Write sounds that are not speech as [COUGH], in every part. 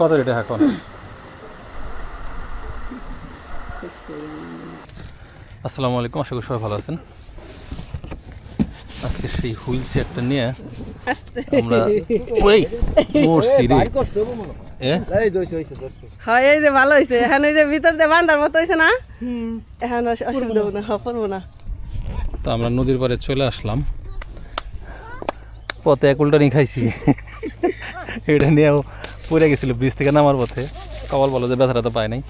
কত রেটে এখন? আসসালামু আলাইকুম আশা করি সবাই ভালো আছেন। আজকে সেই হুইল চেয়ারটা নিয়ে আমরা [LAUGHS] ওই মরছি রে হয়। এই যে ভালো হয়েছে এখন এই যে ভিতর দিয়ে বান্ধার মতো হয়েছে না? এখন অসুবিধা হবে না হ্যাঁ করব না। তো আমরা নদীর পাড়ে চলে আসলাম। পথে এক উল্টানি খাইছি। [LAUGHS] এটা নিয়েও পড়ে গেছিল ব্রিজ থেকে নামার পথে। কপাল বলো যে ব্যথাটা তো পায় নাই।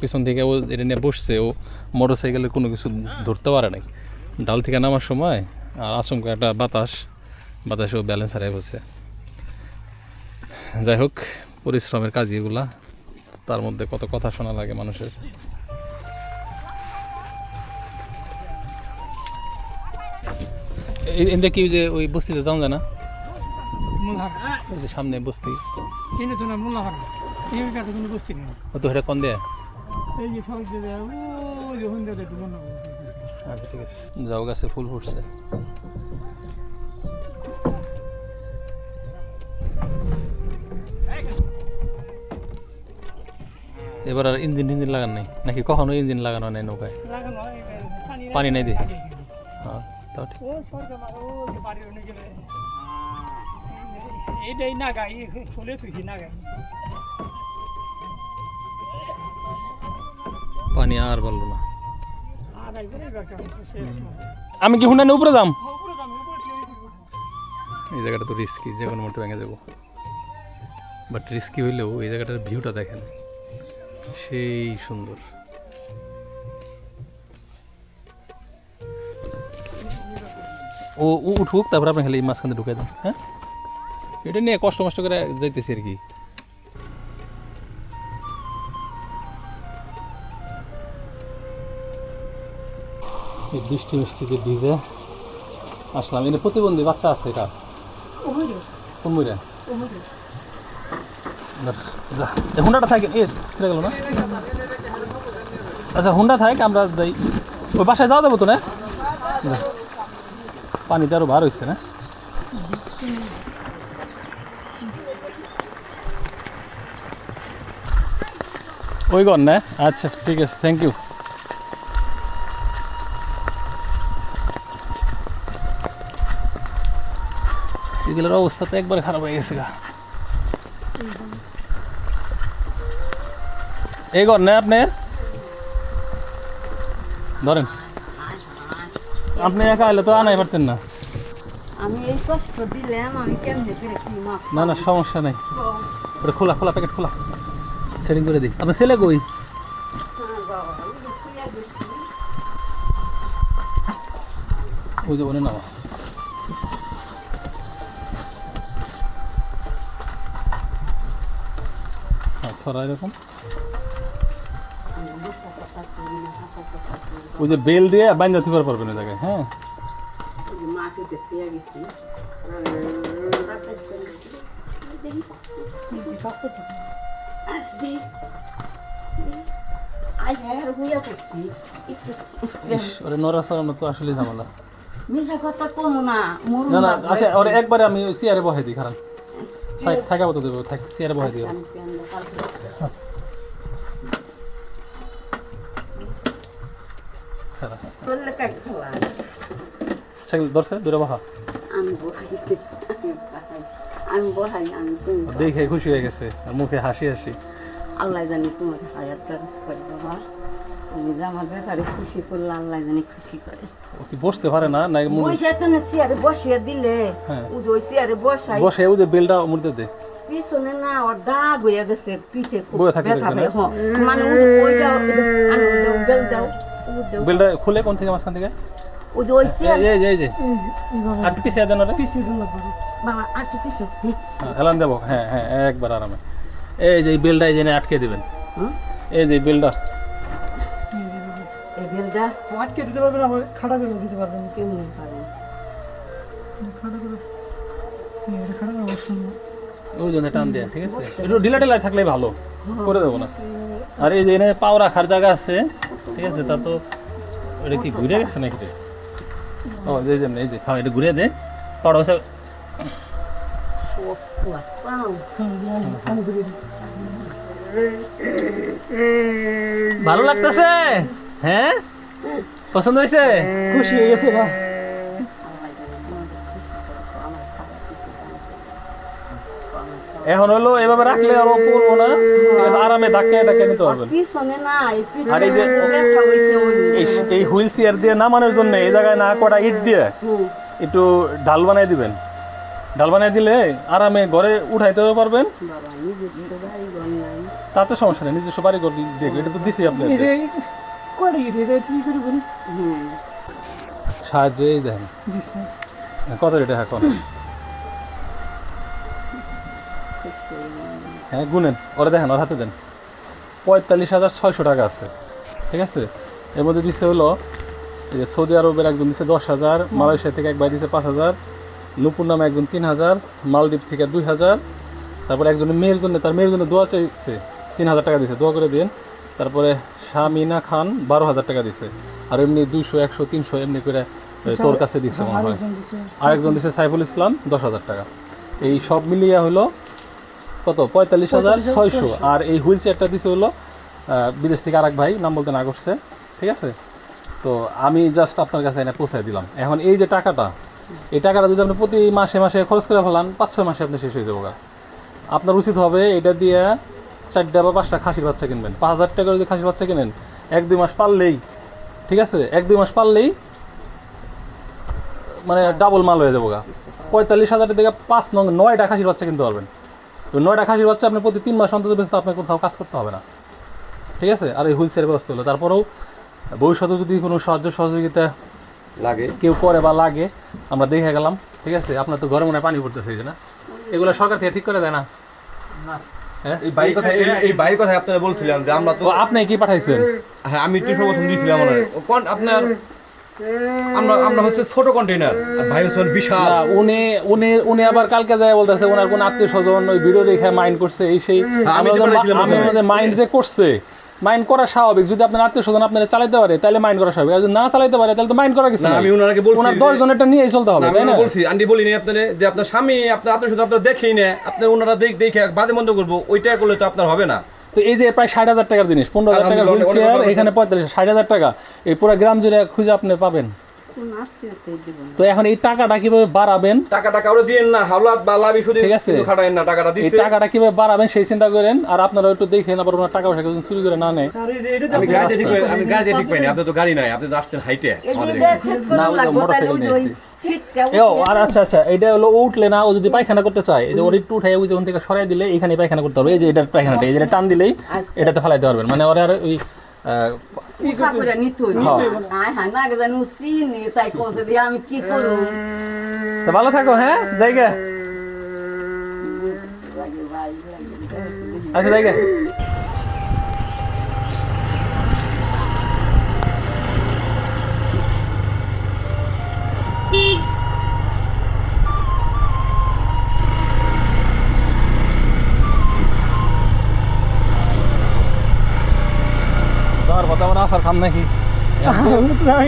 পিছন থেকে ও এটা নিয়ে বসছে, ও মোটর সাইকেলের কোনো কিছু ধরতে পারে নাই। ডাল থেকে নামার সময়, আর আচমকা একটা বাতাস, বাতাসে ও ব্যালেন্স হারাই বসছে। যাই হোক, পরিশ্রমের কাজ এগুলা। তার মধ্যে কত কথা শোনা লাগে মানুষের। এ- এনটা কি যে ওই বস্তিতে যাওয়া যায় না? মূলহারা ওই যে সামনে বস্তি। কিনে তো না মূলহারা এই কাছে কোনো বস্তি নেই। ও তো এটা কন দেয়? এই যে সব যে দেয়, ও যে হুন্ডা দেয় দুটো আচ্ছা ঠিক আছে। যাও গাছে ফুল ফুটছে। এবার আর ইঞ্জিন টিঞ্জিন লাগান নাই? নাকি কখনো ইঞ্জিন লাগানো নাই নৌকায়? পানি নাই দেখি। এখানে। হ্যাঁ তাও ঠিক। ও সরকার মা- ও যে বাড়ির ওখানে গেলে এইটাই নাগা এই ফুলে তুইছি নাগা পানি আর বলল না আর একবার এইবার কেমন শেষ আমি কি হুন্ডা নিয়ে উপরে যাম উপরে যাব উপরে থেকে ওই দিকে উঠবো। এই জায়গাটা তো রিস্কি যে কোনো মুহূর্তে ভেঙে যাব বাট রিস্কি হইলেও এই জায়গাটার ভিউটা দেখেন সেই সুন্দর ও ও উঠুক তারপর আপনি খালি এই মাঝখানে ঢুকে দেন হ্যাঁ এটা নিয়ে কষ্ট মষ্ট করে যাইতেছি আর কি। বৃষ্টি মিষ্টিতে ভিজে আসলাম। এনে প্রতিবন্ধী বাচ্চা আছে এটা? কোন যা। হুন্ডাটা থাকে এ ছেড়ে গেল না? আচ্ছা হুন্ডা থাক আমরা যাই। ওই বাসায় যাওয়া যাব তো না? যা। পানিতে আরও বার হয়েছে না? ওই গন না। আচ্ছা ঠিক আছে থ্যাংক ইউ এগুলোর অবস্থা তো একবারে খারাপ হয়ে গেছে গা। এই ঘর না আপনার ধরেন। আপনি একা এলে তো আনাই পারতেন না। আমি এই কষ্ট দিলাম আমি কেমনে না না সমস্যা নেই। খোলা খোলা প্যাকেট খোলা। সেটিং করে দিই। আপনার ছেলে কই? ওই যে বলে নাও হ্যাঁ সরা এরকম। ওই যে বেল দিয়ে বাইন্দা থিপার পারবেন ওই জায়গায় হ্যাঁ। মাকে দেখতে আই হইয়া করছি ওরে নড়া তো আসলে ঝামেলা মিশা কথা কমো না না না আচ্ছা ওরে একবারে আমি চেয়ারে দিই কারণ দেবো থাক চেয়ারে ধরছে দূরে দেখে খুশি হয়ে গেছে মুখে হাসি হাসি। আল্লাহ জানি তোমার হায়াত টারাস করে বাবা। তুমি যে আমার বেচারে খুশি করলে আল্লাহ জানি খুশি করে। কি বসতে পারে না? না বসে তো না চেয়ারে বসিয়ে দিলে। হ্যাঁ। ও যে ওই চেয়ারে বসাই। বসে ওই যে বেলটা মুড়তে দে। পিছনে না ওর দাগ হয়ে গেছে পিঠে খুব ব্যথা দেখবে না? পায় হ্যাঁ। মানে ওই দাও বেল দাও বেলটা খুলে কোন থেকে মাঝখান থেকে? ও যে ওই চেয়ারে এই যে এই যে। আর পিছিয়ে দেন ওরে। পিছিয়ে দিল বাবা। আর একটু হ্যাঁ, এলান দেবো হ্যাঁ হ্যাঁ একবার আরামে। এই যে এই বেলটা এই যে আটকে দিবেন। এই যে এই বেলটা। এই বেলটা আটকে দিতে পারবে না দিতে অপশন ওই জন্য টান দেয়া ঠিক আছে? একটু ঢিলা ঢিলা থাকলে ভালো করে দেবো না। আর এই যে এনে পাও রাখার জায়গা আছে ঠিক আছে? তা তো এটা কি ঘুরে গেছে নাকি? ও এই যে এই যে হ্যাঁ এটা ঘুরে দে। পাড়া হচ্ছে হ্যাঁ দিয়ে আনি আনি করে দিই ভালো লাগতেছে? হ্যাঁ? পছন্দ হয়েছে? খুশি হয়ে গেছে বা এখন হলো এভাবে রাখলে আরও পড়ব না আরামে ধাক্কে ধাক্কে নিতে পারবেন। পিছনে না এই আর এই যে- এই হুইল চেয়ার দিয়ে না নামানোর জন্য এই জায়গায় না কটা ইট দিয়ে একটু ঢাল বানিয়ে দিবেন। ঢাল বানিয়ে দিলে আরামে ঘরে উঠাইতেও পারবেন। তাতে সমস্যা নেই নিজস্ব বাড়ি ঘর দিয়ে এটা তো দিছি আপনি এই যে কয়টা গিয়ে দিয়ে যায় তুমি করে বলি হুম। সাহায্যে এই দেখেন। কত রেটে এখন? হ্যাঁ গুনেন ওরা দেখেন ওর হাতে দেন। পঁয়তাল্লিশ হাজার ছয়শো টাকা আছে ঠিক আছে? এর মধ্যে দিচ্ছে হলো সৌদি আরবের একজন দিচ্ছে দশ হাজার মালয়েশিয়া থেকে এক ভাই দিচ্ছে পাঁচ হাজার নুপুর নামে একজন তিন হাজার মালদ্বীপ থেকে দুই হাজার তারপরে একজনের মেয়ের জন্য তার মেয়ের জন্য দোয়া চাইছে তিন হাজার টাকা দিছে দোয়া করে দিন। তারপরে শামিনা খান বারো হাজার টাকা দিছে আর এমনি দুইশো একশো তিনশো এমনি করে তোর কাছে দিচ্ছে মনে হয়। আরেকজন দিছে সাইফুল ইসলাম দশ হাজার টাকা। এই সব মিলিয়ে হলো কত? পঁয়তাল্লিশ হাজার ছয়শো। আর এই হুইল চেয়ারটা দিছে হলো বিদেশ থেকে আরেক ভাই নাম বলতে না করছে ঠিক আছে? তো আমি জাস্ট আপনার কাছে এনে পৌঁছায় দিলাম। এখন এই যে টাকাটা এই টাকাটা যদি আপনি প্রতি মাসে মাসে খরচ করে ফেলান, পাঁচ ছয় মাসে আপনি শেষ হয়ে যাব। আপনার উচিত হবে এটা দিয়ে চারটা বা পাঁচটা খাসির বাচ্চা কিনবেন। পাঁচ হাজার টাকা যদি খাসির বাচ্চা কিনেন, এক দুই মাস পারলেই, ঠিক আছে? এক দুই মাস পারলেই মানে ডাবল মাল হয়ে যাব গা। পঁয়তাল্লিশ হাজারের থেকে পাঁচ নং নয়টা খাসির বাচ্চা কিনতে পারবেন। তো নয়টা খাসির বাচ্চা আপনি প্রতি তিন মাস অন্তত বেশি আপনার কোথাও কাজ করতে হবে না। ঠিক আছে? আর এই হুইল চেয়ার ব্যবস্থা হলো। তারপরেও ভবিষ্যতে যদি কোনো সাহায্য সহযোগিতা লাগে। কেউ করে বা লাগে আমরা দেখে গেলাম ঠিক আছে? আপনার তো ঘরে মনে পানি পড়তেছে না? এগুলো সরকার থেকে ঠিক করে দেয় না? এই বাড়ির কথা এই- এই বাড়ির কথা আপনারা বলছিলাম যে আমরা তো তো আপনি কি পাঠাইছেন? হ্যাঁ আমি টিউশন প্রথম দিয়েছিলাম ও কোন আপনার আমরা আমরা হচ্ছে ছোট কন্টেইনার আর ভাই হচ্ছে বিশাল। উনি উনি উনি আবার কালকে যায় বলতেছে ওনার কোন আত্মীয় স্বজন ওই ভিডিও দেখে মাইন্ড করছে এই সেই হ্যাঁ, আমি। মাইন্ড যে করছে। মাইন্ড করা স্বাভাবিক। যদি আপনার আত্মীয় স্বজন আপনারা চালাতে পারে তাহলে মাইন্ড করা স্বাভাবিক। আর যদি না চালাতে পারে তাহলে তো মাইন্ড করা কিছু না, আমি ওনাকে বলছি ওনার যে- দশ জনেরটা নিয়েই চলতে হবে তাই না? বলছি আন্টি বলি বলিনি আপনারে যে আপনার স্বামী আপনার আত্মীয় স্বজন আপনার দেখেই না আপনি ওনারা দেখ দেখে বাজে মন্দ করব ওইটা করলে তো আপনার হবে না। তো এই যে প্রায় ষাট হাজার টাকার জিনিস পনেরো হাজার টাকার হুইল চেয়ার এখানে পঁয়তাল্লিশ ষাট হাজার টাকা। এই পুরো গ্রাম জুড়ে খুঁজে আপনি পাবেন। তো এখন এই টাকাটা কীভাবে বাড়াবেন? টাকা টাকা ওরা দিয়েন না হাওলাত বা লাভি শুধু ঠিক আছে। খাটায়েন না টাকাটা এই টাকাটা কীভাবে বাড়াবেন সেই চিন্তা করেন আর আপনারা একটু দেখেন আবার ওনার টাকা পয়সা কেউ চুরি করে না নেয়। এটা আমি? গাড়িতে ঠিক পাই আমি গাড়িতে ঠিক পাইনি আপনি তো গাড়ি নাই আপনি তো আসছেন হাইটে। এটা না, ওই মোটরসাইকেল এ আর আচ্ছা আচ্ছা এটা হলো উঠলে না ও যদি পায়খানা করতে চায় এই যে ওর একটু উঠাই ওই যে ওখান থেকে সরাই দিলে এখানে পায়খানা করতে হবে। এই যে এটার পায়খানাটা এই যে এটা টান দিলেই আচ্ছা। এটাতে ফেলাইতে পারবেন। মানে ওরা আর ওই উষা করে নিতে আয় হ্যাঁ না জানি চিনি তাই কষে দিয়ে আমি কি করব তো ভালো থাকো হ্যাঁ জায়গা আচ্ছা জায়গা খাম নাকি?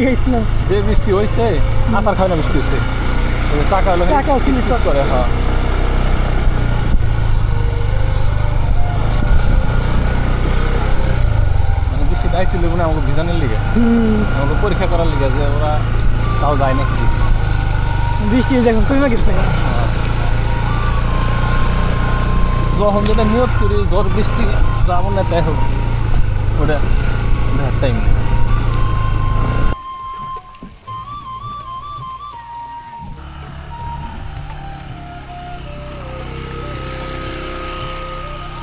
গেছিলাম যে বৃষ্টি হয়েছে আসার খাওয়া বৃষ্টি হয়েছে চাকা হলো চাকাও কিচ কিচ করে হ্যাঁ। মানে আইছিল মানে আমাকে ভিজানোর লিগে। আমাকে পরীক্ষা করার লিগে যে ওরা তাও যায় নাকি। বৃষ্টি যখন কমে গেছে? যখন যেটা নিয়োগ করি ঝড় বৃষ্টি যাব না তাই হোক। ওটা টাইম নেই